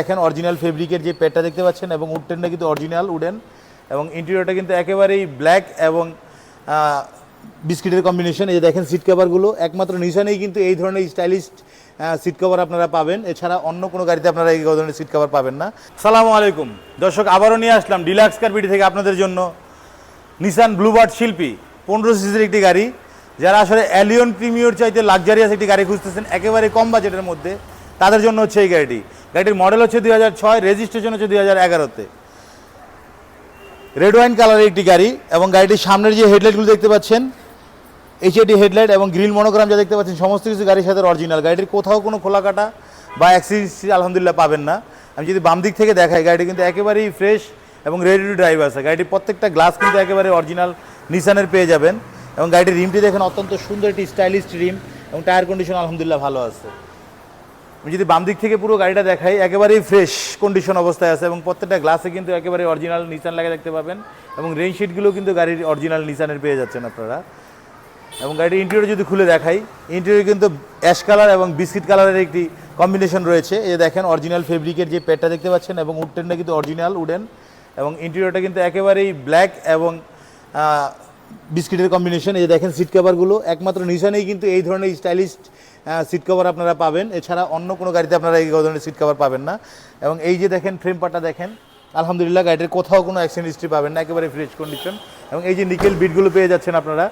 দেখেন অরিজিনাল ফেব্রিকের যে পেটটা দেখতে পাচ্ছেন এবং উডটেনটা কিন্তু অরিজিনাল উডেন এবং ইন্টেরিয়রটা কিন্তু একেবারেই ব্ল্যাক এবং বিস্কিটের কম্বিনেশন এই যে দেখেন সিট কভারগুলো একমাত্র নিশানেই কিন্তু এই ধরনের স্টাইলিশ সিট কভার আপনারা পাবেন। এছাড়া অন্য কোনো গাড়িতে আপনারা এই ধরনের সিট কভার পাবেন না। সালামু আলাইকুম। দর্শক, আবারও নিয়ে আসলাম ডিলাক্স কারপিটি থেকে আপনাদের জন্য নিসান ব্লুবার্ড শিল্পী, পনেরো সিসির একটি গাড়ি। যারা আসলে অ্যালিয়ন প্রিমিয়র চাইতে লাক্সারিয়াস একটি গাড়ি খুঁজতেছেন, একেবারে কম বাজেটের মধ্যে। তাদের জন্য হচ্ছে এই গাড়িটি। গাড়িটির মডেল হচ্ছে দুই হাজার ছয় রেজিস্ট্রেশন হচ্ছে দুই হাজার এগারোতে। রেড ওয়াইন কালারের একটি গাড়ি এবং গাড়িটির সামনের যে হেডলাইটগুলো দেখতে পাচ্ছেন এইচএডি হেডলাইট এবং গ্রিল মনোগ্রাম যা দেখতে পাচ্ছেন, সমস্ত কিছু গাড়ির সাথে অরিজিনাল গাড়িটির কোথাও কোনো খোলা কাটা বা অ্যাক্সিডেন্ট আলহামদুলিল্লাহ পাবেন না। আমি যদি বাম দিক থেকে দেখাই, গাড়িটি কিন্তু একেবারেই ফ্রেশ এবং রেডি টু ড্রাইভ আছে। গাড়িটির প্রত্যেকটা গ্লাস কিন্তু একেবারে অরিজিনাল নিসানের পেয়ে যাবেন। এবং গাড়িটির রিমটি দেখেন অত্যন্ত সুন্দর একটি স্টাইলিশ রিম এবং টায়ার কন্ডিশন আলহামদুলিল্লাহ ভালো আছে। আমি যদি বাম দিক থেকে পুরো গাড়িটা দেখাই, একেবারেই ফ্রেশ কন্ডিশন অবস্থায় আছে এবং প্রত্যেকটা গ্লাসে কিন্তু একেবারে অরিজিনাল নিসান লাগা দেখতে পাবেন এবং রেইন শিটগুলো কিন্তু গাড়ির অরিজিনাল নিসানের পেয়ে যাচ্ছেন আপনারা। এবং গাড়ির ইন্টেরিয়র যদি খুলে দেখাই ইন্টেরিয়র কিন্তু অ্যাশ কালার এবং বিস্কিট কালারের একটি কম্বিনেশন রয়েছে। যে দেখেন অরিজিনাল ফেব্রিকের যে পেটটা দেখতে পাচ্ছেন এবং উডটেনটা কিন্তু অরিজিনাল উডেন এবং ইন্টেরিয়রটা কিন্তু একেবারেই ব্ল্যাক এবং বিস্কিটের কম্বিনেশন এই দেখেন সিট কভারগুলো একমাত্র নিশানেই কিন্তু এই ধরনের স্টাইলিশ সিট কভার আপনারা পাবেন। এছাড়া অন্য কোনো গাড়িতে আপনারা এই ধরনের সিট কভার পাবেন না। এবং এই যে দেখেন ফ্রেম পার্টটা দেখেন, আলহামদুলিল্লাহ গাড়িটির কোথাও কোনো অ্যাক্সিডেন্ট হিস্ট্রি পাবেন না, একেবারে ফ্রেশ কন্ডিশন এবং এই যে নিকেল বিটগুলো পেয়ে যাচ্ছেন আপনারা,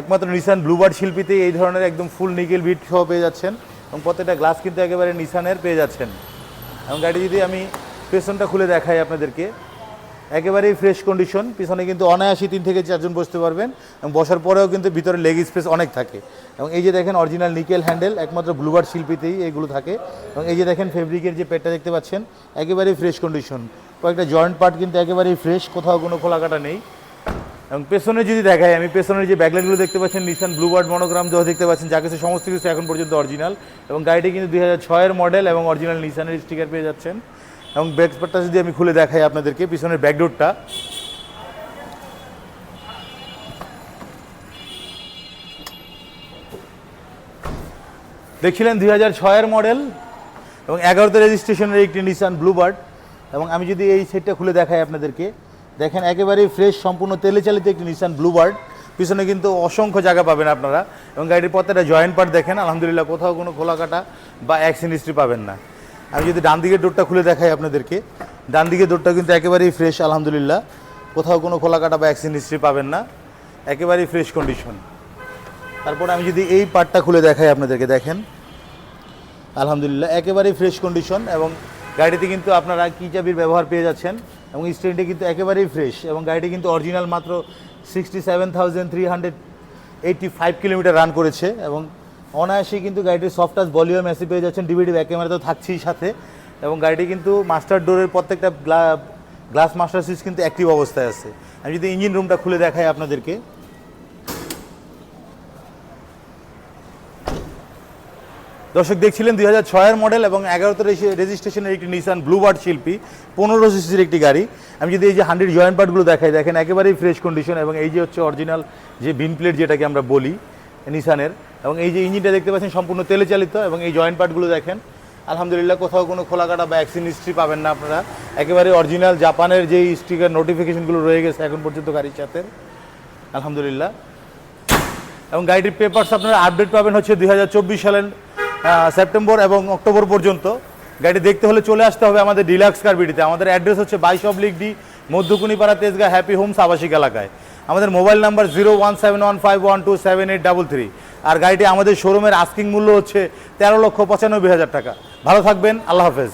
একমাত্র নিসান ব্লুবার্ড শিল্পীতে এই ধরনের একদম ফুল নিকেল বিট সহ পেয়ে যাচ্ছেন। এবং প্রত্যেকটা গ্লাস কিন্তু একেবারে নিসানের পেয়ে যাচ্ছেন। এবং গাড়ি যদি আমি পেছনটা খুলে দেখাই আপনাদেরকে একেবারেই ফ্রেশ কন্ডিশন পিছনে কিন্তু অনায়াসী তিন থেকে চারজন বসতে পারবেন এবং বসার পরেও কিন্তু ভিতরে লেগ স্পেস অনেক থাকে। এবং এই যে দেখেন অরিজিনাল নিকেল হ্যান্ডেল একমাত্র ব্লুবার্ড শিল্পীতেই এগুলো থাকে। এবং এই যে দেখেন ফেব্রিকের যে পেটটা দেখতে পাচ্ছেন, একেবারেই ফ্রেশ কন্ডিশন কয়েকটা জয়েন্ট পার্ট কিন্তু একেবারেই ফ্রেশ কোথাও কোনো খোলা কাটা নেই। এবং পেছনে যদি দেখাই, আমি পেছনের যে ব্যাকলাইটগুলো দেখতে পাচ্ছেন নিসান ব্লুবার্ড মনোগ্রাম যা দেখতে পাচ্ছেন, যা কিছু সমস্ত কিছু এখন পর্যন্ত অরিজিনাল এবং গাড়িটি কিন্তু দুই হাজার মডেল এবং অরিজিনাল নিসানের স্টিকার পেয়ে যাচ্ছেন। এবং ব্যাকপারটা যদি আমি খুলে দেখাই আপনাদেরকে, পিছনের ব্যাকডোরটা। দেখছিলেন দুই হাজার ছয়ের মডেল এবং এগারোতে রেজিস্ট্রেশনের একটি নিসান ব্লুবার্ড এবং আমি যদি এই সেটটা খুলে দেখাই আপনাদেরকে, দেখেন একেবারেই ফ্রেশ সম্পূর্ণ তেলে চালিত একটি নিসান ব্লুবার্ড পিছনে কিন্তু অসংখ্য জায়গা পাবেন আপনারা। এবং গাড়ির প্রত্যেকটা জয়েন্ট পার্ট দেখেন, আলহামদুলিল্লাহ কোথাও কোনো খোলা কাটা বা অ্যাক্সিডেন্ট হিস্ট্রি পাবেন না। আমি যদি ডান দিকের ডোরটা খুলে দেখাই আপনাদেরকে, ডান দিকের ডোরটা কিন্তু একেবারেই ফ্রেশ আলহামদুলিল্লাহ। কোথাও কোনো খোলা কাটা বা অ্যাক্সিডেন্ট হিস্ট্রি পাবেন না। একেবারেই ফ্রেশ কন্ডিশন তারপর আমি যদি এই পার্টটা খুলে দেখাই আপনাদেরকে, দেখেন। আলহামদুলিল্লাহ, একেবারেই ফ্রেশ কন্ডিশন এবং গাড়িতে কিন্তু আপনারা কি চাবির ব্যবহার পেয়ে যাচ্ছেন এবং স্ট্যান্ডে কিন্তু একেবারেই ফ্রেশ এবং গাড়িটি কিন্তু অরিজিনাল মাত্র sixty seven thousand three hundred eighty five kilometre run করেছে এবং অনায়াসেই কিন্তু গাড়িটির সফট টাচ ভলিউম এসি পেয়ে যাচ্ছেন। ডিভিডি ব্যাক ক্যামেরা তো থাকছেই সাথে। এবং গাড়িটি কিন্তু মাস্টার ডোরের প্রত্যেকটা গ্লাস মাস্টার সুইচ কিন্তু অ্যাক্টিভ অবস্থায় আছে। আমি যদি ইঞ্জিন রুমটা খুলে দেখাই আপনাদেরকে। দর্শক, দেখছিলেন দুই হাজার ছয়ের মডেল এবং এগারোতে রেজিস্ট্রেশনের একটি নিসান ব্লুবার্ড শিল্পী, পনেরো সিসির একটি গাড়ি। আমি যদি এই যে হান্ড্রেড জয়েন্ট পার্টগুলো দেখাই, দেখেন একেবারেই ফ্রেশ কন্ডিশন এবং এই যে হচ্ছে অরিজিনাল যে বিন প্লেট যেটাকে আমরা বলি নিসানের এবং এই যে ইঞ্জিনটা দেখতে পাচ্ছেন, সম্পূর্ণ তেলে চালিত এবং এই জয়েন্ট পার্টগুলো দেখেন। আলহামদুলিল্লাহ কোথাও কোনো খোলা কাটা বা অ্যাক্সিডেন্ট হিস্ট্রি পাবেন না আপনারা। একেবারে অরিজিনাল জাপানের যে স্টিকার নোটিফিকেশনগুলো রয়ে গেছে এখন পর্যন্ত গাড়ির সাথে। আলহামদুলিল্লাহ। এবং গাড়িটির পেপার্স আপনারা আপডেট পাবেন হচ্ছে দুই হাজার চব্বিশ সালের সেপ্টেম্বর এবং অক্টোবর পর্যন্ত। গাড়ি দেখতে হলে চলে আসতে হবে আমাদের ডিলাক্স কারবিডিতে আমাদের অ্যাড্রেস হচ্ছে বাইশ oblique D Madhyakunipara Tejgaon happy homes আবাসিক এলাকায়। আমাদের mobile number zero one seven one five one two seven eight double three. আর গাড়িটি আমাদের শোরুমের আস্কিং মূল্য হচ্ছে তেরো লক্ষ পঁচানব্বই হাজার টাকা। ভালো থাকবেন, আল্লাহ হাফেজ।